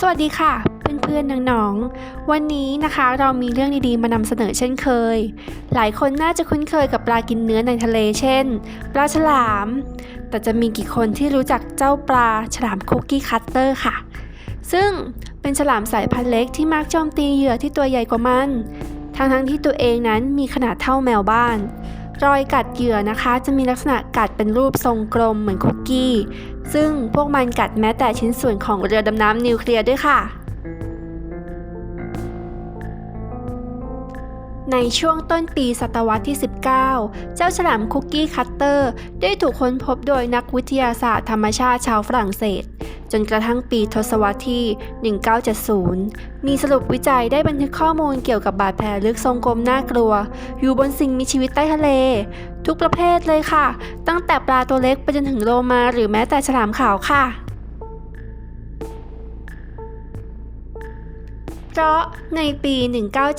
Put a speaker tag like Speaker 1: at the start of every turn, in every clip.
Speaker 1: สวัสดีค่ะ เพื่อนๆน้องๆวันนี้นะคะเรามีเรื่องดีๆมานำเสนอเช่นเคย หลายคนน่าจะคุ้นเคยกับปลากินเนื้อในทะเลเช่น ปลาฉลาม แต่จะมีกี่คนที่รู้จักเจ้าปลาฉลามคุกกี้คัตเตอร์ค่ะ ซึ่งเป็นฉลามสายพันธุ์เล็กที่มักโจมตีเหยื่อที่ตัวใหญ่กว่ามันทั้งๆที่ตัวเองนั้นมีขนาดเท่าแมวบ้าน รอยกัดเหยื่อนะคะ จะมีลักษณะกัดเป็นรูปทรงกลมเหมือนคุกกี้ ซึ่งพวกมันกัดแม้แต่ชิ้นส่วนของเรือดำน้ำนิวเคลียร์ด้วยค่ะ ในช่วงต้นปีศตวรรษที่ 19 เจ้าฉลามคุกกี้คัตเตอร์ ได้ถูกค้นพบโดยนักวิทยาศาสตร์ธรรมชาติชาวฝรั่งเศส จนกระทั่งปีทศวรรษที่ 1970 มีสรุปวิจัยได้บันทึกข้อมูลเกี่ยวกับบาดแผลลึกทรงกลมน่ากลัว อยู่บนสิ่งมีชีวิตใต้ทะเล ทุกประเภทเลยค่ะ ตั้งแต่ปลาตัวเล็กไปจนถึงโลมาหรือแม้แต่ฉลามขาวค่ะ เพราะในปี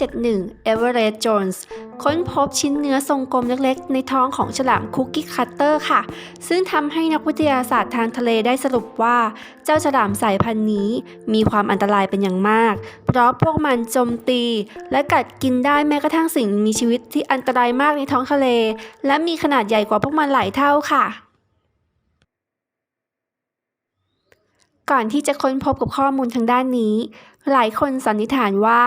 Speaker 1: 1971 เอเวอเรสต์โจนส์ค้นพบชิ้นเนื้อทรงกลมเล็กๆ ในท้องของฉลามคุกกี้คัตเตอร์ค่ะ ซึ่งทำให้นักวิทยาศาสตร์ทางทะเลได้สรุปว่า เจ้าฉลามสายพันธุ์นี้มีความอันตรายเป็นอย่างมาก เพราะพวกมันโจมตี และกัดกินได้แม้กระทั่งสิ่งมีชีวิตที่อันตรายมากในท้องทะเล และมีขนาดใหญ่กว่าพวกมันหลายเท่าค่ะ ก่อนที่จะค้นพบกับข้อมูลทางด้านนี้ หลายคนสันนิษฐานว่า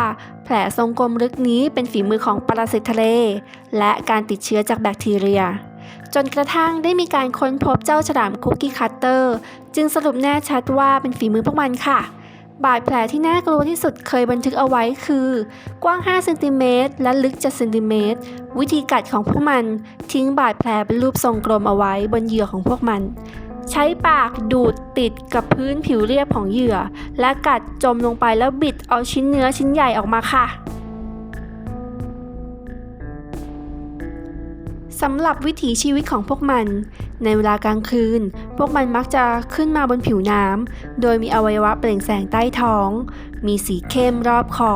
Speaker 1: แผลทรงกลมลึกนี้เป็นฝีมือของปรสิตทะเล และการติดเชื้อจากแบคทีเรีย จนกระทั่งได้มีการค้นพบเจ้าฉลามคุกกี้คัตเตอร์ จึงสรุปแน่ชัดว่าเป็นฝีมือพวกมันค่ะ บาดแผลที่น่ากลัวที่สุดเคยบันทึกเอาไว้คือ กว้าง 5 เซนติเมตรและลึก 7 เซนติเมตร วิธีกัดของพวกมัน ทิ้งบาดแผลเป็นรูปทรงกลมเอาไว้บนเหยื่อของพวกมัน ใช้ปากดูดติดกับพื้นผิวเรียบของเหยื่อ และกัดจมลงไปแล้วบิดเอาชิ้นเนื้อชิ้นใหญ่ออกมาค่ะสำหรับวิถีชีวิตของพวกมัน ในเวลากลางคืน พวกมันมักจะขึ้นมาบนผิวน้ำ โดยมีอวัยวะเปล่งแสงใต้ท้อง มีสีเข้มรอบคอ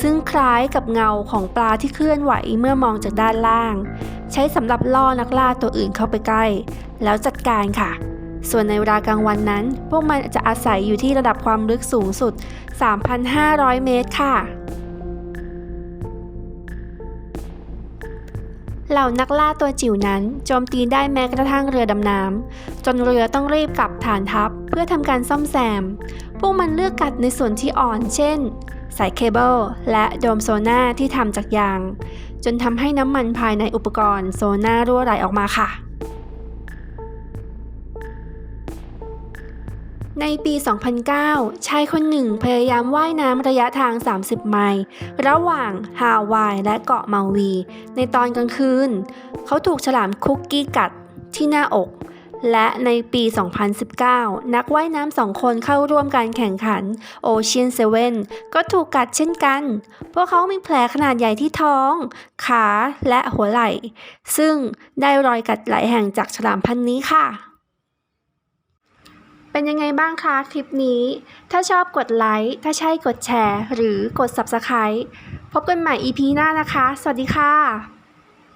Speaker 1: ซึ่งคล้ายกับเงาของปลาที่เคลื่อนไหวเมื่อมองจากด้านล่าง ใช้สำหรับล่อนักล่าตัวอื่นเข้าไปใกล้ แล้วจัดการค่ะ ส่วนในเวลากลางวันนั้น พวกมันจะอาศัยอยู่ที่ระดับความลึกสูงสุด 3,500 เมตรค่ะ เหล่านักล่าตัวจิ๋วนั้นโจมตีได้แม้กระทั่งเรือดำน้ำ จนเรือต้องรีบกลับฐานทัพเพื่อทำการซ่อมแซม พวกมันเลือกกัดในส่วนที่อ่อน เช่น สายเคเบิลและโดมโซน่าที่ทำจากยาง จนทำให้น้ำมันภายในอุปกรณ์โซน่ารั่วไหลออกมาค่ะ ในปี 2009 ชายคนหนึ่งพยายามว่ายน้ำระยะทาง 30 ไมล์ระหว่างฮาวายและเกาะเมาวี ในตอนกลางคืน เขาถูกฉลามคุกกี้กัดที่หน้าอก และในปี 2019 นักว่ายน้ำสองคนเข้าร่วมการแข่งขัน Ocean 7ก็ถูกกัดเช่นกัน พวกเขามีแผลขนาดใหญ่ที่ท้อง ขาและหัวไหล่ ซึ่งได้รอยกัดหลายแห่งจากฉลามพันธุ์นี้ค่ะ เป็นยังไงบ้างคะคลิปนี้ ถ้าชอบกดไลค์ ถ้าใช่กดแชร์ หรือกด Subscribe พบกันใหม่ EP หน้านะคะ สวัสดีค่ะ